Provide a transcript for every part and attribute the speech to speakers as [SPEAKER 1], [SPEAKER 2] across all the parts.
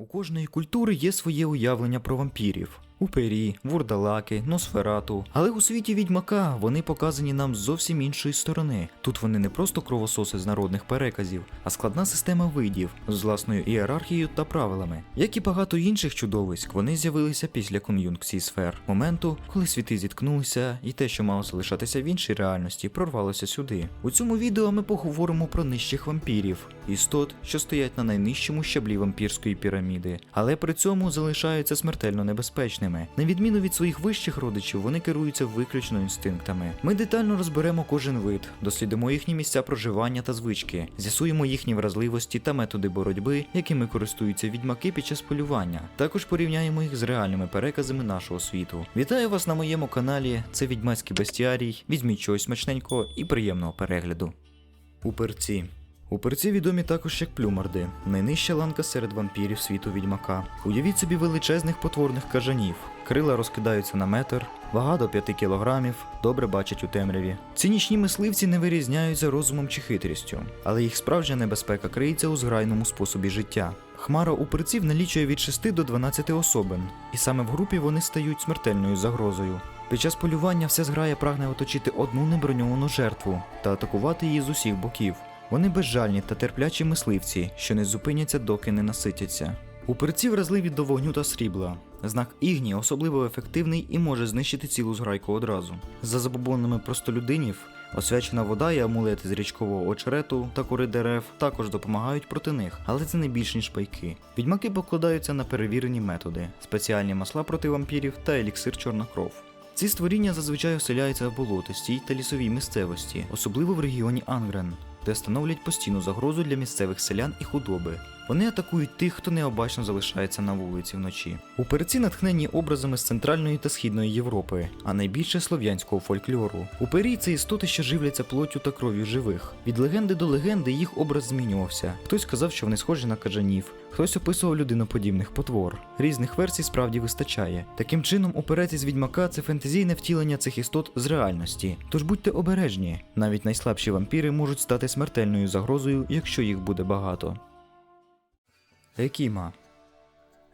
[SPEAKER 1] У кожної культури є своє уявлення про вампірів. Упері, вурдалаки, носферату. Але у світі відьмака вони показані нам з зовсім іншої сторони. Тут вони не просто кровососи з народних переказів, а складна система видів з власною ієрархією та правилами. Як і багато інших чудовиськ, вони з'явилися після кон'юнкції сфер, моменту, коли світи зіткнулися, і те, що мало залишатися в іншій реальності, прорвалося сюди. У цьому відео ми поговоримо про нижчих вампірів, істот, що стоять на найнижчому щаблі вампірської піраміди, але при цьому залишаються смертельно небезпечними. На відміну від своїх вищих родичів, вони керуються виключно інстинктами. Ми детально розберемо кожен вид, дослідимо їхні місця проживання та звички, з'ясуємо їхні вразливості та методи боротьби, якими користуються відьмаки під час полювання. Також порівняємо їх з реальними переказами нашого світу. Вітаю вас на моєму каналі. Це відьмацький бестіарій. Візьміть чогось смачненького і приємного перегляду. Уперці. Уперці відомі також як плюмарди, найнижча ланка серед вампірів світу відьмака. Уявіть собі величезних потворних кажанів. Крила розкидаються на метр, вага до 5 кілограмів, добре бачать у темряві. Ці нічні мисливці не вирізняються розумом чи хитрістю, але їх справжня небезпека криється у зграйному способі життя. Хмара уперців налічує від 6 до 12 особин, і саме в групі вони стають смертельною загрозою. Під час полювання вся зграя прагне оточити одну неброньовану жертву та атакувати її з усіх боків. Вони безжальні та терплячі мисливці, що не зупиняться, доки не наситяться. Уперці вразливі до вогню та срібла. Знак Ігні особливо ефективний і може знищити цілу зграйку одразу. За забобонами простолюдинів, освячена вода і амулети з річкового очерету та кори дерев також допомагають проти них, але це не більш ніж пайки. Відьмаки покладаються на перевірені методи, спеціальні масла проти вампірів та еліксир чорна кров. Ці створіння зазвичай оселяються в болотистій та лісовій місцевості, особливо в регіоні Ангрен, де становлять постійну загрозу для місцевих селян і худоби. Вони атакують тих, хто необачно залишається на вулиці вночі. Уперці натхнені образами з центральної та східної Європи, а найбільше слов'янського фольклору. Упері це істоти, що живляться плоттю та кров'ю живих. Від легенди до легенди їх образ змінювався. Хтось казав, що вони схожі на кажанів, хтось описував людиноподібних потвор. Різних версій справді вистачає. Таким чином, уперець із відьмака це фентезійне втілення цих істот з реальності. Тож будьте обережні, навіть найслабші вампіри можуть стати смертельною загрозою, якщо їх буде багато. Екіма.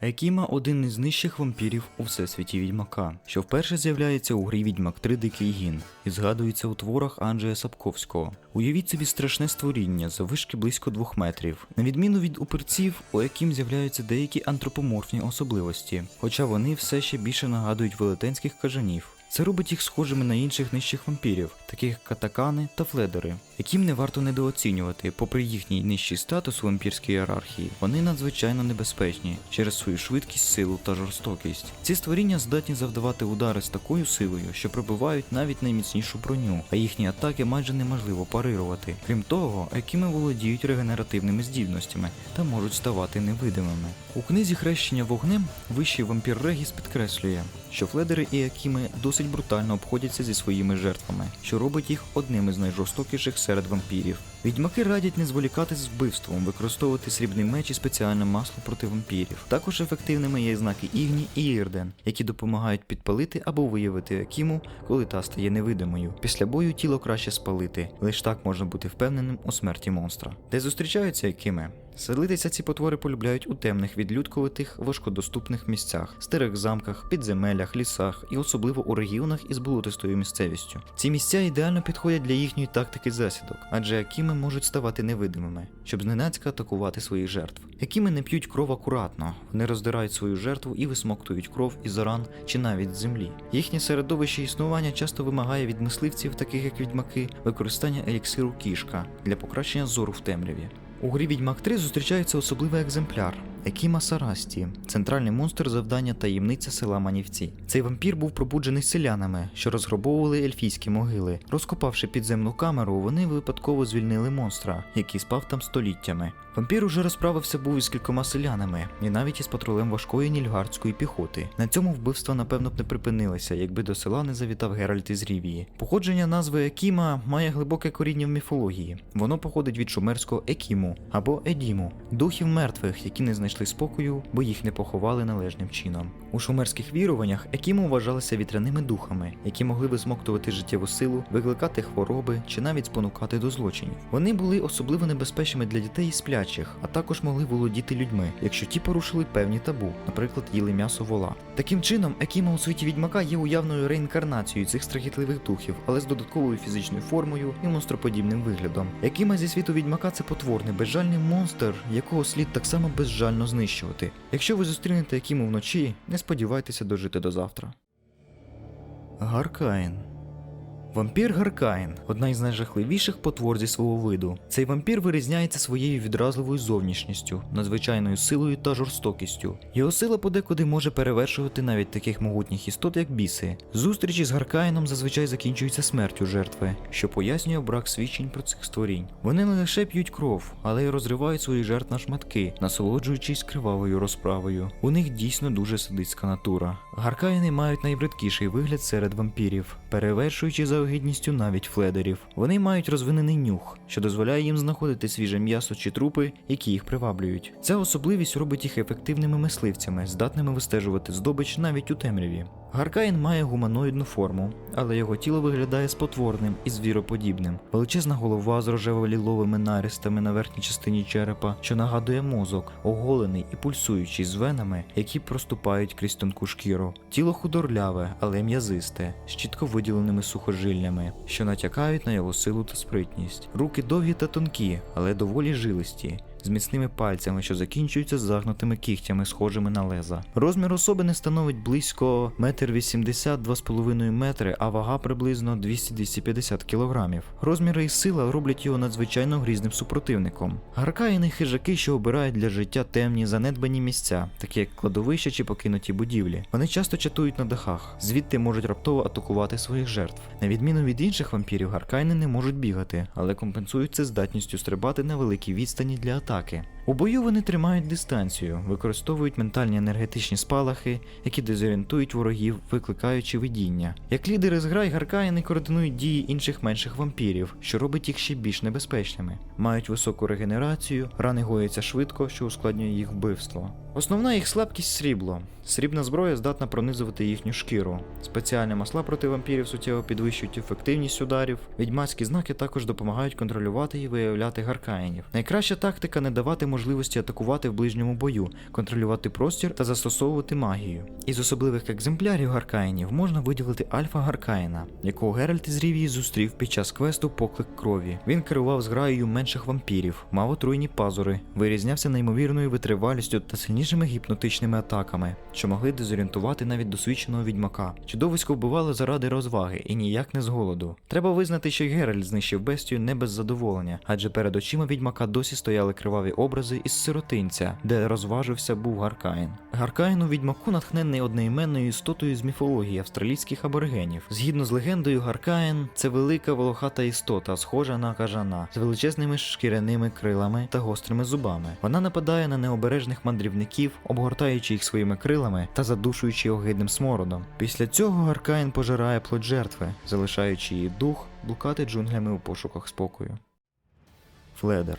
[SPEAKER 1] Екіма один із нижчих вампірів у всесвіті відьмака, що вперше з'являється у грі Відьмак 3 Дикий Гін і згадується у творах Анджея Сапковського. Уявіть собі страшне створіння заввишки близько двох метрів. На відміну від уперців, у яким з'являються деякі антропоморфні особливості, хоча вони все ще більше нагадують велетенських кажанів. Це робить їх схожими на інших нижчих вампірів, таких як катакани та фледери, яким не варто недооцінювати, попри їхній нижчий статус у вампірській ієрархії, вони надзвичайно небезпечні через свою швидкість, силу та жорстокість. Ці створіння здатні завдавати удари з такою силою, що пробивають навіть найміцнішу броню, а їхні атаки майже неможливо парирувати. Крім того, екіми володіють регенеративними здібностями та можуть ставати невидимими. У книзі хрещення вогнем вищий вампір Регіс підкреслює, що фледери і екіми досить брутально обходяться зі своїми жертвами, що робить їх одним із найжорстокіших серед вампірів. Відьмаки радять не зволікати з вбивством, використовувати срібний меч і спеціальне масло проти вампірів. Також ефективними є знаки Ігні і Ірден, які допомагають підпалити або виявити екіму, коли та стає невидимою. Після бою тіло краще спалити, лише так можна бути впевненим у смерті монстра. Де зустрічаються екіми? Селитися ці потвори полюбляють у темних, відлюдковитих, важкодоступних місцях, старих замках, підземеллях, лісах і особливо у регіонах із болотистою місцевістю. Ці місця ідеально підходять для їхньої тактики засідок, адже акіми можуть ставати невидимими, щоб зненацька атакувати своїх жертв. Акіми не п'ють кров акуратно, вони роздирають свою жертву і висмоктують кров із ран чи навіть з землі. Їхнє середовище існування часто вимагає від мисливців, таких як відьмаки, використання еліксиру кішка для покращення зору в темряві. У грі Відьмак 3 зустрічається особливий екземпляр Екіма Сарасті, центральний монстр завдання таємниця села Манівці. Цей вампір був пробуджений селянами, що розграбовували ельфійські могили. Розкопавши підземну камеру, вони випадково звільнили монстра, який спав там століттями. Вампір уже розправився був із кількома селянами, і навіть із патрулем важкої нільгардської піхоти. На цьому вбивства, напевно, б не припинилися, якби до села не завітав Геральт із Рівії. Походження назви Екіма має глибоке коріння в міфології. Воно походить від шумерського Екіму або Едіму, духів мертвих, які не знайшли спокою, бо їх не поховали належним чином. У шумерських віруваннях Екіми вважалися вітряними духами, які могли висмоктувати життєву силу, викликати хвороби чи навіть спонукати до злочинів. Вони були особливо небезпечними для дітей і сплячі. спляччих, а також могли володіти людьми, якщо ті порушили певні табу, наприклад, їли м'ясо вола. Таким чином, Екіма у світі відьмака є уявною реінкарнацією цих страхітливих духів, але з додатковою фізичною формою і монстроподібним виглядом. Екіма зі світу відьмака це потворний, безжальний монстр, якого слід так само безжально знищувати. Якщо ви зустрінете Екіму вночі, не сподівайтеся дожити до завтра. Гаркаїн. Вампір Гаркаїн одна із найжахливіших потвор зі свого виду. Цей вампір вирізняється своєю відразливою зовнішністю, надзвичайною силою та жорстокістю. Його сила подекуди може перевершувати навіть таких могутніх істот, як біси. Зустрічі з Гаркаїном зазвичай закінчуються смертю жертви, що пояснює брак свідчень про цих створінь. Вони не лише п'ють кров, але й розривають своїх жертв на шматки, насолоджуючись кривавою розправою. У них дійсно дуже садистська натура. Гаркаїни мають найбридкіший вигляд серед вампірів, перевершуючи за огидністю навіть фледерів. Вони мають розвинений нюх, що дозволяє їм знаходити свіже м'ясо чи трупи, які їх приваблюють. Ця особливість робить їх ефективними мисливцями, здатними вистежувати здобич навіть у темряві. Гаркаїн має гуманоїдну форму, але його тіло виглядає спотворним і звіроподібним. Величезна голова з рожево-ліловими нарістами на верхній частині черепа, що нагадує мозок, оголений і пульсуючий з венами, які проступають крізь тонку шкіру. Тіло худорляве, але м'язисте, з чітко виділеними сухожиллями, що натякають на його силу та спритність. Руки довгі та тонкі, але доволі жилисті з міцними пальцями, що закінчуються загнутими кігтями, схожими на леза. Розмір особи не становить близько 1,80-2,5 метри, а вага приблизно 200-250 кілограмів. Розміри і сила роблять його надзвичайно грізним супротивником. Гаркаїни хижаки, що обирають для життя темні занедбані місця, такі як кладовища чи покинуті будівлі. Вони часто чатують на дахах, звідти можуть раптово атакувати своїх жертв. На відміну від інших вампірів, гаркайни не можуть бігати, але компенсують це здатністю стрибати на великій відстані для атаки. У бою вони тримають дистанцію, використовують ментальні енергетичні спалахи, які дезорієнтують ворогів, викликаючи видіння. Як лідери зграй, гаркаїни координують дії інших менших вампірів, що робить їх ще більш небезпечними. Мають високу регенерацію, рани гояться швидко, що ускладнює їх вбивство. Основна їх слабкість срібло. Срібна зброя здатна пронизувати їхню шкіру. Спеціальні масла проти вампірів суттєво підвищують ефективність ударів. Відьмацькі знаки також допомагають контролювати і виявляти гаркаїнів. Найкраща тактика не давати можливості атакувати в ближньому бою, контролювати простір та застосовувати магію. Із особливих екземплярів гаркаїнів можна виділити альфа гаркаїна, якого Геральт із Рівії зустрів під час квесту Поклик крові. Він керував зграєю менших вампірів, мав отруйні пазури, вирізнявся неймовірною витривалістю та сильнішими гіпнотичними атаками, що могли дезорієнтувати навіть досвідченого відьмака. Чудовисько вбивали заради розваги і ніяк не з голоду. Треба визнати, що Геральт знищив бестію не без задоволення, адже перед очима відьмака досі стояли криваві образи із сиротинця, де розважився був Гаркаїн. Гаркаїн у відьмаку натхнений одноіменною істотою з міфології австралійських аборигенів. Згідно з легендою, Гаркаїн це велика волохата істота, схожа на кажана, з величезними шкіряними крилами та гострими зубами. Вона нападає на необережних мандрівників, обгортаючи їх своїми крилами та задушуючи огидним смородом. Після цього Гаркаїн пожирає плоть жертви, залишаючи її дух блукати джунглями у пошуках спокою. Фледер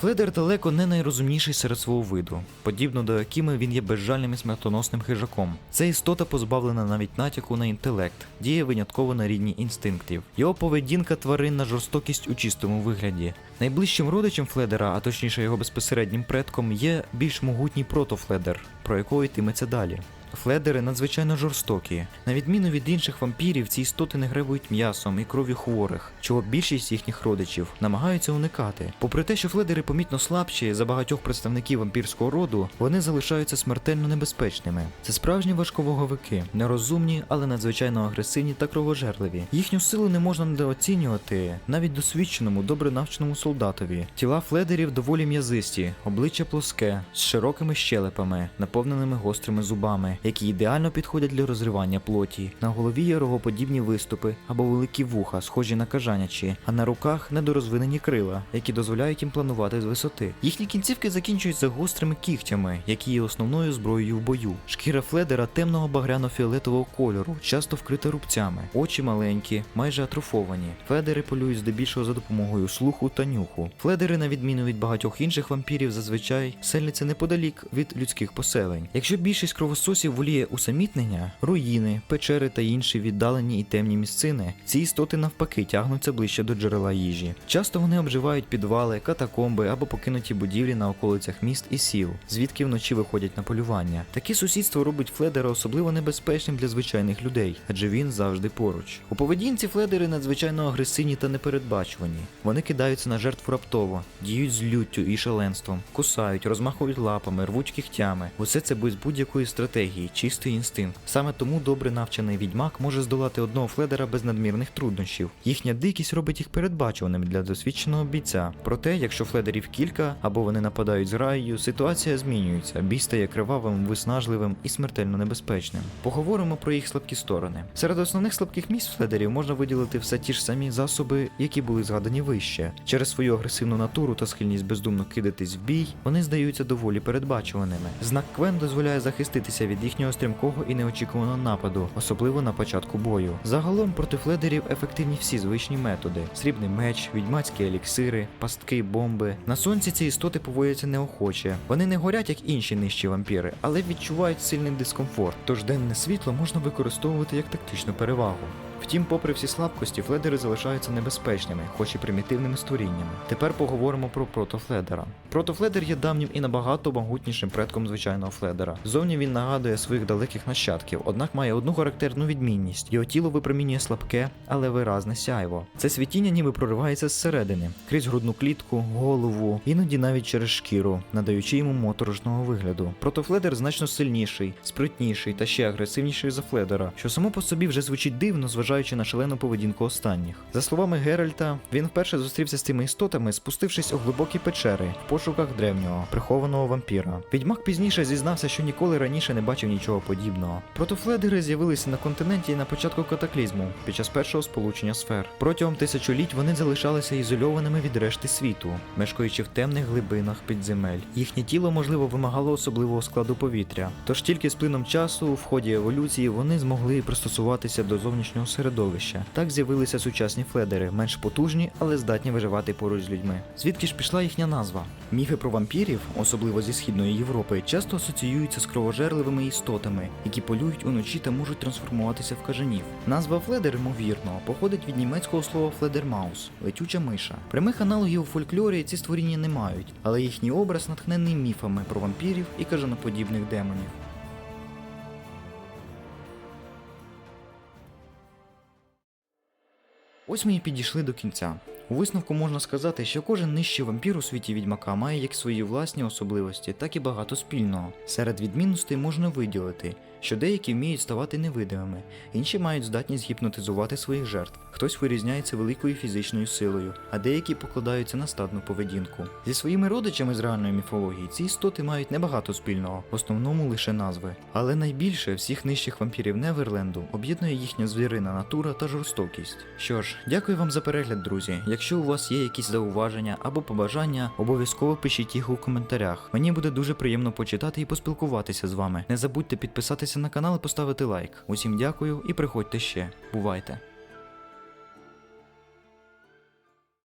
[SPEAKER 1] Фледер далеко не найрозумніший серед свого виду. Подібно до Акіми, він є безжальним і смертоносним хижаком. Це істота позбавлена навіть натяку на інтелект, діє винятково на рівні інстинктів. Його поведінка тваринна жорстокість у чистому вигляді. Найближчим родичем Фледера, а точніше його безпосереднім предком, є більш могутній протофледер, про якого йтиметься далі. Фледери надзвичайно жорстокі. На відміну від інших вампірів, ці істоти не гребують м'ясом і кров'ю хворих, чого більшість їхніх родичів намагаються уникати. Попри те, що фледери помітно слабші за багатьох представників вампірського роду, вони залишаються смертельно небезпечними. Це справжні важковоговики, нерозумні, але надзвичайно агресивні та кровожерливі. Їхню силу не можна недооцінювати навіть досвідченому, добре навченому солдатові. Тіла фледерів доволі м'язисті, обличчя плоске, з широкими щелепами, наповненими гострими зубами які ідеально підходять для розривання плоті. На голові є рогоподібні виступи або великі вуха, схожі на кажанячі, а на руках недорозвинені крила, які дозволяють їм планувати з висоти. Їхні кінцівки закінчуються гострими кігтями, які є основною зброєю в бою. Шкіра фледера темного багряно-фіолетового кольору, часто вкрита рубцями, очі маленькі, майже атрофовані. Фледери полюють здебільшого за допомогою слуху та нюху. Фледери, на відміну від багатьох інших вампірів, зазвичай селяться неподалік від людських поселень. Якщо більшість кровососів воліє усамітнення, руїни, печери та інші віддалені і темні місцини, ці істоти навпаки тягнуться ближче до джерела їжі. Часто вони обживають підвали, катакомби або покинуті будівлі на околицях міст і сіл, звідки вночі виходять на полювання. Таке сусідство робить Фледера особливо небезпечним для звичайних людей, адже він завжди поруч. У поведінці Фледери надзвичайно агресивні та непередбачувані. Вони кидаються на жертву раптово, діють з люттю і шаленством, кусають, розмахують лапами, рвуть кігтями. Усе це без будь-якої стратегії, чистий інстинкт. Саме тому добре навчений відьмак може здолати одного Фледера без надмірних труднощів. Їхня дикість робить їх передбачуваними для досвідченого бійця. Проте, якщо Фледерів кілька або вони нападають з раєю, ситуація змінюється. Бій стає кривавим, виснажливим і смертельно небезпечним. Поговоримо про їх слабкі сторони. Серед основних слабких місць Фледерів можна виділити все ті ж самі засоби, які були згадані вище. Через свою агресивну натуру та схильність бездумно кидатись в бій, вони здаються доволі передбачуваними. Знак Квен дозволяє захиститися від їхнього стрімкого і неочікуваного нападу, особливо на початку бою. Загалом проти фледерів ефективні всі звичні методи: срібний меч, відьмацькі еліксири, пастки, бомби. На сонці ці істоти поводяться неохоче. Вони не горять, як інші нижчі вампіри, але відчувають сильний дискомфорт. Тож денне світло можна використовувати як тактичну перевагу. Втім, попри всі слабкості, фледери залишаються небезпечними, хоч і примітивними створіннями. Тепер поговоримо про протофледера. Протофледер є давнім і набагато могутнішим предком звичайного фледера. Зовні він нагадує своїх далеких нащадків, однак має одну характерну відмінність: його тіло випромінює слабке, але виразне сяйво. Це світіння ніби проривається зсередини, крізь грудну клітку, голову, іноді навіть через шкіру, надаючи йому моторошного вигляду. Протофледер значно сильніший, спритніший та ще агресивніший за фледера, що само по собі вже звучить дивно, зважаючи на шалену поведінку останніх. За словами Геральта, він вперше зустрівся з цими істотами, спустившись у глибокі печери в пошуках древнього, прихованого вампіра. Відьмак пізніше зізнався, що ніколи раніше не бачив нічого подібного. Протофледери з'явилися на континенті на початку катаклізму під час першого сполучення сфер. Протягом тисячоліть вони залишалися ізольованими від решти світу, мешкаючи в темних глибинах підземель. Їхнє тіло, можливо, вимагало особливого складу повітря. Тож тільки з плином часу, в ході еволюції, вони змогли пристосуватися до зовнішнього середовища. Так з'явилися сучасні фледери, менш потужні, але здатні виживати поруч з людьми. Звідки ж пішла їхня назва? Міфи про вампірів, особливо зі східної Європи, часто асоціюються з кровожерливими істотами, які полюють уночі та можуть трансформуватися в кажанів. Назва фледер, ймовірно, походить від німецького слова фледермаус летюча миша. Прямих аналогів у фольклорі ці створіння не мають, але їхній образ натхнений міфами про вампірів і кажаноподібних демонів. Ось ми підійшли до кінця. У висновку можна сказати, що кожен нижчий вампір у світі відьмака має як свої власні особливості, так і багато спільного. Серед відмінностей можна виділити, що деякі вміють ставати невидимими, інші мають здатність гіпнотизувати своїх жертв. Хтось вирізняється великою фізичною силою, а деякі покладаються на стадну поведінку. Зі своїми родичами з реальної міфології ці істоти мають небагато спільного, в основному лише назви. Але найбільше всіх нижчих вампірів Неверленду об'єднує їхня звірина натура та жорстокість. Що ж, дякую вам за перегляд, друзі. Якщо у вас є якісь зауваження або побажання, обов'язково пишіть їх у коментарях. Мені буде дуже приємно почитати і поспілкуватися з вами. Не забудьте підписатися на канал і поставити лайк. Усім дякую і приходьте ще. Бувайте!